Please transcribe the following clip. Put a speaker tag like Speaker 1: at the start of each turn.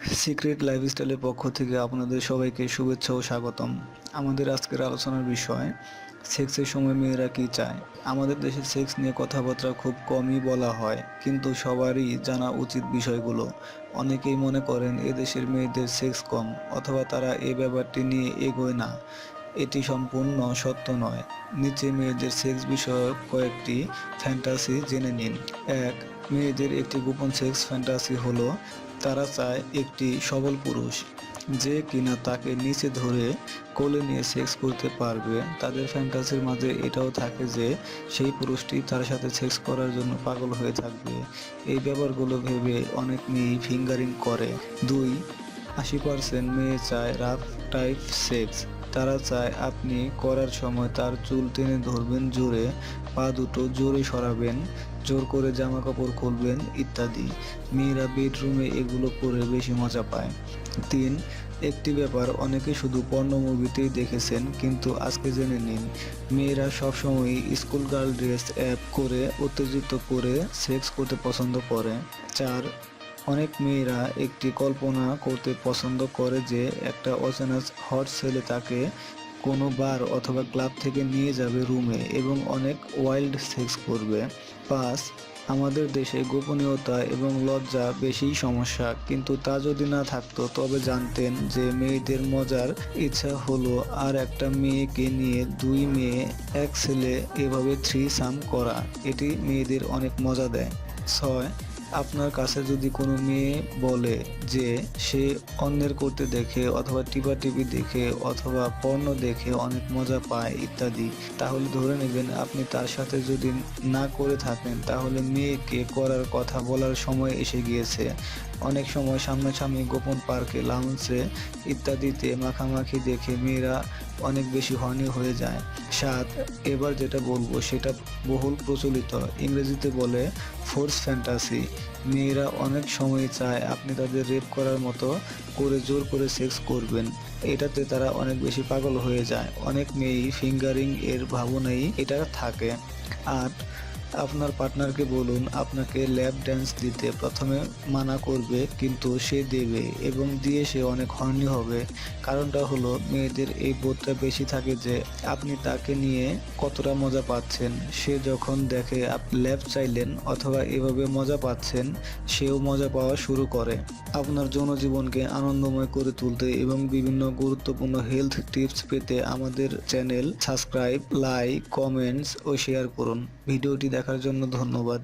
Speaker 1: Secret লাইফস্টাইলের পক্ষ থেকে আপনাদের সবাইকে শুভেচ্ছা ও স্বাগতম। আমাদের আজকের আলোচনার বিষয়, সেক্সের সময় মেয়েরা কি চায়? আমাদের দেশে সেক্স নিয়ে কথাবার্তা খুব কমই বলা হয়, কিন্তু সবারই জানা উচিত বিষয়গুলো। অনেকেই মনে করেন এদেশের মেয়েদের সেক্স কম, অথবা তারা এ ব্যাপারটি নিয়ে এগোয় না। এটি সম্পূর্ণ সত্য নয়। নিচে মেয়েদের সেক্স বিষয়ক কয়েকটি ফ্যান্টাসি জেনে নিন। এক, মেয়েদের একটি গোপন সেক্স ফ্যান্টাসি হলো তারা চায় একটি সবল পুরুষ। যে কিনা তাকে নিচে ধরে কোলে নিয়ে সেক্স করতে পারবে, তাদের ফ্যান্টাসির মাঝে এটাও থাকে যে, সেই পুরুষটি তার সাথে সেক্স করার জন্য পাগল হয়ে থাকবে। এই ব্যাপারগুলো ভেবে অনেক মেয়েই ফিঙ্গারিং করে। দুই, আশি পার্সেন্ট মেয়ে চায় রাফ টাইপ সেক্স তারা চায় আপনি করার সময় তার চুল টেনে ধরবেন, জোরে পা দুটো জোরে সরাবেন। জোর করে জামা কাপড় খুলবেন ইত্যাদি। মেয়েরা বেডরুমে এগুলো পরে বেশি মজা পায়। তিন, একটি ব্যাপার, অনেকে শুধু পর্ণ মুভিতেই দেখেছেন, কিন্তু আজকে জেনে নিন, মেয়েরা সবসময়ই স্কুল গার্ল ড্রেস, অ্যাপ করে উত্তেজিত করে সেক্স করতে পছন্দ করে। চার, অনেক মেয়েরা একটি কল্পনা করতে পছন্দ করে যে একটা অচেনা হট ছেলে তাকে কোনো বার অথবা ক্লাব থেকে নিয়ে যাবে রুমে এবং অনেক ওয়াইল্ড সেক্স করবে। পাঁচ আমাদের দেশে গোপনীয়তা এবং লজ্জা বেশিই সমস্যা। কিন্তু তা যদি না থাকতো, তবে জানতেন যে মেয়েদের মজার ইচ্ছা হলো আর একটা মেয়েকে নিয়ে দুই মেয়ে, এক ছেলে এভাবে থ্রি সাম করা। এটি মেয়েদের অনেক মজা দেয়। ছয় আপনার কাছে যদি কোনো মেয়ে বলে যে সে অন্যের করতে দেখে অথবা টিপা টিভি দেখে অথবা পর্ণ দেখে অনেক মজা পায় ইত্যাদি, তাহলে ধরে নেবেন আপনি তার সাথে যদি না করে থাকেন, তাহলে মেয়েকে করার কথা বলার সময় এসে গিয়েছে। অনেক সময় সামনাসামনি গোপন পার্কে লাউন্সে ইত্যাদিতে মাখামাখি দেখে মেয়েরা অনেক বেশি হর্নি হয়ে যায়। সাত, এবার যেটা বলব সেটা বহুল প্রচলিত। ইংরেজিতে বলে ফোর্স ফ্যান্টাসি মেয়েরা অনেক সময় চায় আপনি তাদের রেপ করার মতো করে জোর করে সেক্স করবেন। এটাতে তারা অনেক বেশি পাগল হয়ে যায়। অনেক মেয়েই ফিঙ্গারিং এর ভাবনাই এটা থাকে। আট আপনার পার্টনারকে বলুন, আপনাকে ল্যাব ড্যান্স দিতে প্রথমে মানা করবে, কিন্তু সে দেবে এবং দিয়ে সে অনেক হর্নি হবে। কারণটা হলো, মেয়েদের এই বোধটা বেশি থাকে যে, আপনি তাকে নিয়ে কতটা মজা পাচ্ছেন। সে যখন দেখে আপনি ল্যাব চাইলেন অথবা এভাবে মজা পাচ্ছেন, সেও মজা পাওয়া শুরু করে। আপনার জনজীবনকে আনন্দময় করে তুলতে এবং বিভিন্ন গুরুত্বপূর্ণ হেলথ টিপস পেতে আমাদের চ্যানেল সাবস্ক্রাইব লাইক কমেন্টস ও শেয়ার করুন। ভিডিওটি দেখার জন্য ধন্যবাদ।